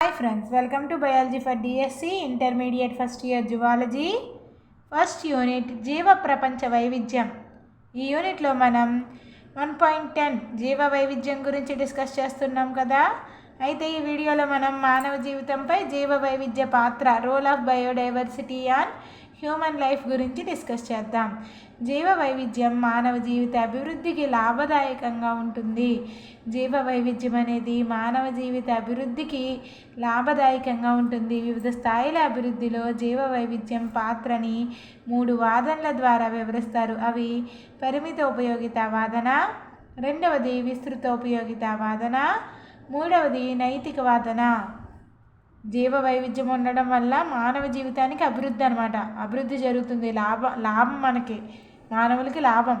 Hi friends welcome to biology for DSC intermediate first year zoology first unit జీవ ప్రపంచ వైవిధ్యం ఈ యూనిట్లో మనం వన్ పాయింట్ టెన్ జీవ వైవిధ్యం గురించి డిస్కస్ చేస్తున్నాం కదా. అయితే ఈ వీడియోలో మనం మానవ జీవితంపై జీవ వైవిధ్య పాత్ర role of biodiversity on human life గురించి డిస్కస్ చేద్దాం. జీవ వైవిధ్యం మానవ జీవిత అభివృద్ధికి లాభదాయకంగా ఉంటుంది. జీవ వైవిధ్యం అనేది మానవ జీవిత అభివృద్ధికి లాభదాయకంగా ఉంటుంది. వివిధ స్థాయిల అభివృద్ధిలో జీవ వైవిధ్యం పాత్రని మూడు వాదనల ద్వారా వివరిస్తారు. అవి పరిమిత ఉపయోగిత వాదన రెండవది విస్తృత ఉపయోగిత వాదన మూడవది నైతిక వాదన. జీవ వైవిధ్యం ఉండడం వల్ల మానవ జీవితానికి అభివృద్ధి అనమాట అభివృద్ధి జరుగుతుంది. లాభ లాభం మనకి. మానవులకి లాభం.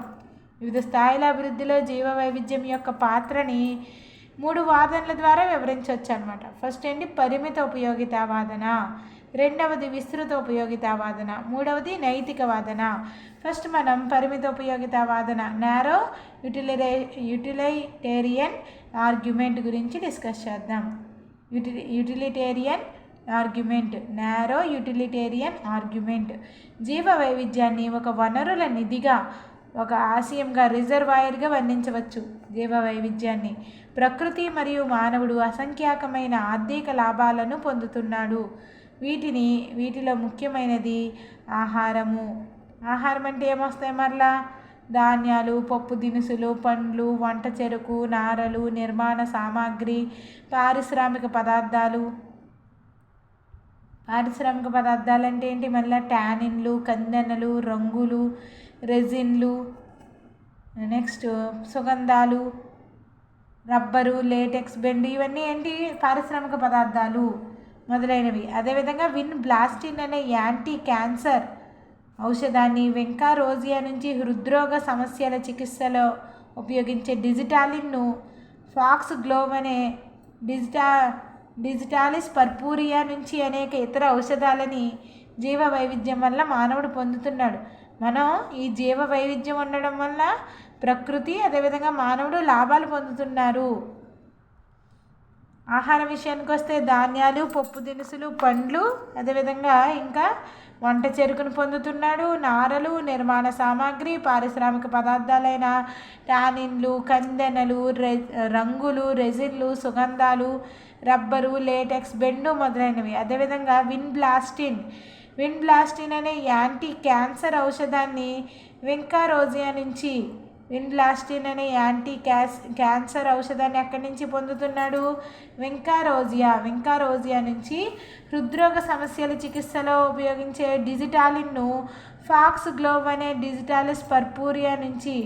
వివిధ స్థాయిల అభివృద్ధిలో జీవ వైవిధ్యం యొక్క పాత్రని మూడు వాదనల ద్వారా వివరించవచ్చు అనమాట ఫస్ట్ ఏంటి పరిమిత ఉపయోగిత వాదన. రెండవది విస్తృత ఉపయోగిత వాదన. మూడవది నైతిక వాదన. ఫస్ట్ మనం పరిమిత ఉపయోగిత వాదన నారో యూటిలై యుటిలైటేరియన్ ఆర్గ్యుమెంట్ గురించి డిస్కస్ చేద్దాం. UT utilitarian argument. Narrow utilitarian argument. జీవ వైవిధ్యాన్ని ఒక వనరుల నిధిగా ఒక ఆశయంగా రిజర్వాయర్గా వర్ణించవచ్చు జీవ వైవిధ్యాన్ని ప్రకృతి మరియు మానవుడు అసంఖ్యాకమైన ఆర్థిక లాభాలను పొందుతున్నాడు. వీటిని వీటిలో ముఖ్యమైనది ఆహారము. ఆహారం అంటే ఏమొస్తాయి మరలా? ధాన్యాలు పప్పు దినుసులు పండ్లు వంట చెరుకు నారలు నిర్మాణ సామాగ్రి పారిశ్రామిక పదార్థాలు. పారిశ్రామిక పదార్థాలు అంటే ఏంటి? మళ్ళీ ట్యానిన్లు కందెనలు రంగులు రెజిన్లు నెక్స్ట్ సుగంధాలు రబ్బరు లేటెక్స్ బెండ్ ఇవన్నీ ఏంటి? పారిశ్రామిక పదార్థాలు మొదలైనవి. అదేవిధంగా విన్ బ్లాస్టిన్ అనే యాంటీ క్యాన్సర్ ఔషధాన్ని వెంకా రోజియా నుంచి హృద్రోగ సమస్యల చికిత్సలో ఉపయోగించే డిజిటాలిన్ను ఫాక్స్ గ్లోవ్ అనే డిజిటా డిజిటాలిస్ పర్పూరియా నుంచి అనేక ఇతర ఔషధాలని జీవ వైవిధ్యం వల్ల మానవుడు పొందుతున్నాడు. మనం ఈ జీవ వైవిధ్యం ఉండడం వల్ల ప్రకృతి అదేవిధంగా మానవుడు లాభాలు పొందుతున్నారు. ఆహార విషయానికి వస్తే ధాన్యాలు పప్పు దినుసులు పండ్లు అదేవిధంగా ఇంకా వంట చెరుకును పొందుతున్నాడు. నారలు నిర్మాణ సామాగ్రి పారిశ్రామిక పదార్థాలైన టానిన్లు కందెనలు రె రంగులు రెజిన్లు సుగంధాలు రబ్బరు లేటెక్స్ బెండు మొదలైనవి. అదేవిధంగా విన్ బ్లాస్టిన్ విన్ బ్లాస్టిన్ అనే యాంటీ క్యాన్సర్ ఔషధాన్ని వింకారోజియా నుంచి విన్లాస్టిన్ అనే యాంటీ క్యాస్ క్యాన్సర్ ఔషధాన్ని ఎక్కడి నుంచి పొందుతున్నాడు? వెంకారోజియా. వెంకారోజియా నుంచి హృద్రోగ సమస్యల చికిత్సలో ఉపయోగించే డిజిటాలిన్ను ఫాక్స్ గ్లోవ్ అనే డిజిటాలిస్ పర్పూరియా నుంచి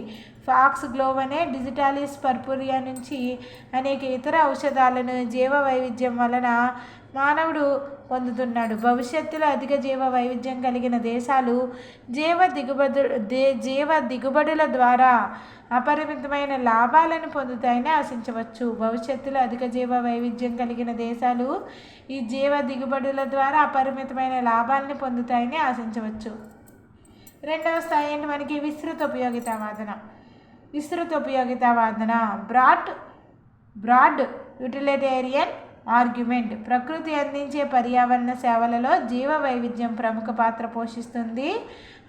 ఫాక్స్ గ్లోవ్ అనే డిజిటాలిస్ పర్పూరియా నుంచి అనేక ఇతర ఔషధాలను జీవ వైవిధ్యం వలన మానవుడు పొందుతున్నాడు. భవిష్యత్తులో అధిక జీవ వైవిధ్యం కలిగిన దేశాలు జీవ దిగుబడు దే జీవ దిగుబడుల ద్వారా అపరిమితమైన లాభాలను పొందుతాయని ఆశించవచ్చు. భవిష్యత్తులో అధిక జీవ వైవిధ్యం కలిగిన దేశాలు ఈ జీవ దిగుబడుల ద్వారా అపరిమితమైన లాభాలను పొందుతాయని ఆశించవచ్చు. రెండవ స్థాయి ఏంటి? మనకి విస్తృత ఉపయోగిత వాదన. విస్తృత ఉపయోగిత వాదన బ్రాడ్ బ్రాడ్ యూటిలిటేరియన్ ఆర్గ్యుమెంట్. ప్రకృతి అందించే పర్యావరణ సేవలలో జీవ వైవిధ్యం ప్రముఖ పాత్ర పోషిస్తుంది.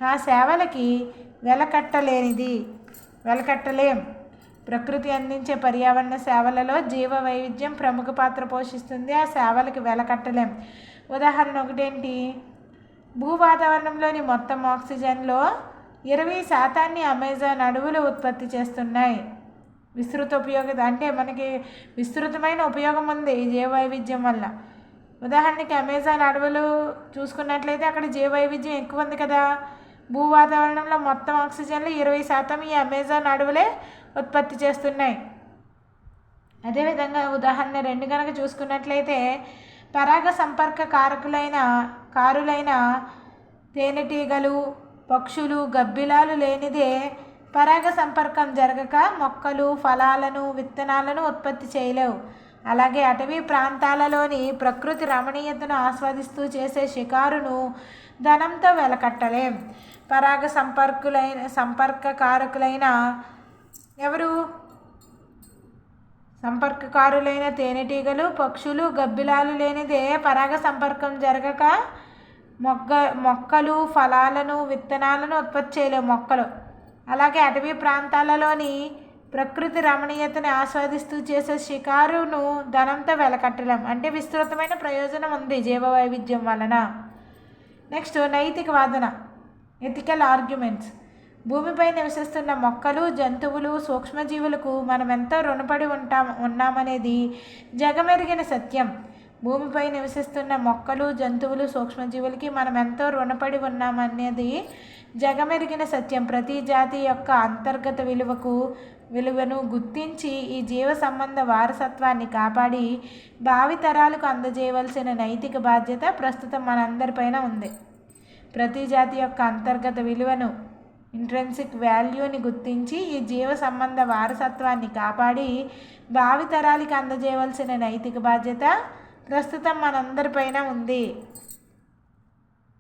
ఆ సేవలకి వెలకట్టలేనిది వెలకట్టలేం. ప్రకృతి అందించే పర్యావరణ సేవలలో జీవ వైవిధ్యం ప్రముఖ పాత్ర పోషిస్తుంది. ఆ సేవలకి వెలకట్టలేం. ఉదాహరణ ఒకటేంటి? భూ వాతావరణంలోని మొత్తం ఆక్సిజన్లో ఇరవై శాతాన్ని అమెజాన్ అడవులు ఉత్పత్తి చేస్తున్నాయి. విస్తృత ఉపయోగత అంటే మనకి విస్తృతమైన ఉపయోగం ఉంది ఈ జీవవైవిధ్యం వల్ల. ఉదాహరణకి అమెజాన్ అడవులు చూసుకున్నట్లయితే అక్కడ జీవ వైవిధ్యం ఎక్కువ ఉంది కదా. భూ వాతావరణంలో మొత్తం ఆక్సిజన్లో ఇరవై శాతం ఈ అమెజాన్ అడవులే ఉత్పత్తి చేస్తున్నాయి. అదేవిధంగా ఉదాహరణ రెండు కనుక చూసుకున్నట్లయితే పరాగ సంపర్క కారకులైన కారులైన తేనెటీగలు పక్షులు గబ్బిలాలు లేనిదే పరాగ సంపర్కం జరగక మొక్కలు ఫలాలను విత్తనాలను ఉత్పత్తి చేయలేవు. అలాగే అటవీ ప్రాంతాలలోని ప్రకృతి రమణీయతను ఆస్వాదిస్తూ చేసే షికారును ధనంతో వెలకట్టలేం. పరాగ సంపర్కులైన సంపర్కకారకులైన ఎవరు? సంపర్కకారులైన తేనెటీగలు పక్షులు గబ్బిలాలు లేనిదే పరాగ సంపర్కం జరగక మొగ్గ మొక్కలు ఫలాలను విత్తనాలను ఉత్పత్తి చేయలేవు మొక్కలు. అలాగే అటవీ ప్రాంతాలలోని ప్రకృతి రమణీయతను ఆస్వాదిస్తూ చేసే షికారును ధనంతో వెలకట్టలేం. అంటే విస్తృతమైన ప్రయోజనం ఉంది జీవ వైవిధ్యం వలన. నెక్స్ట్ నైతిక వాదన ఎథికల్ ఆర్గ్యుమెంట్స్. భూమిపై నివసిస్తున్న మొక్కలు జంతువులు సూక్ష్మజీవులకు మనం ఎంతో రుణపడి ఉంటాం ఉన్నామనేది జగమెరిగిన సత్యం. భూమిపై నివసిస్తున్న మొక్కలు జంతువులు సూక్ష్మజీవులకి మనం ఎంతో రుణపడి ఉన్నామనేది జగమెరిగిన సత్యం. ప్రతి జాతి యొక్క అంతర్గత విలువకు విలువను గుర్తించి ఈ జీవ సంబంధ వారసత్వాన్ని కాపాడి భావితరాలకు అందజేయవలసిన నైతిక బాధ్యత ప్రస్తుతం మనందరిపైన ఉంది. ప్రతి జాతి యొక్క అంతర్గత విలువను ఇంట్రెన్సిక్ వాల్యూని గుర్తించి ఈ జీవ సంబంధ వారసత్వాన్ని కాపాడి భావితరాలకి అందజేయవలసిన నైతిక బాధ్యత ప్రస్తుతం మనందరిపైన ఉంది.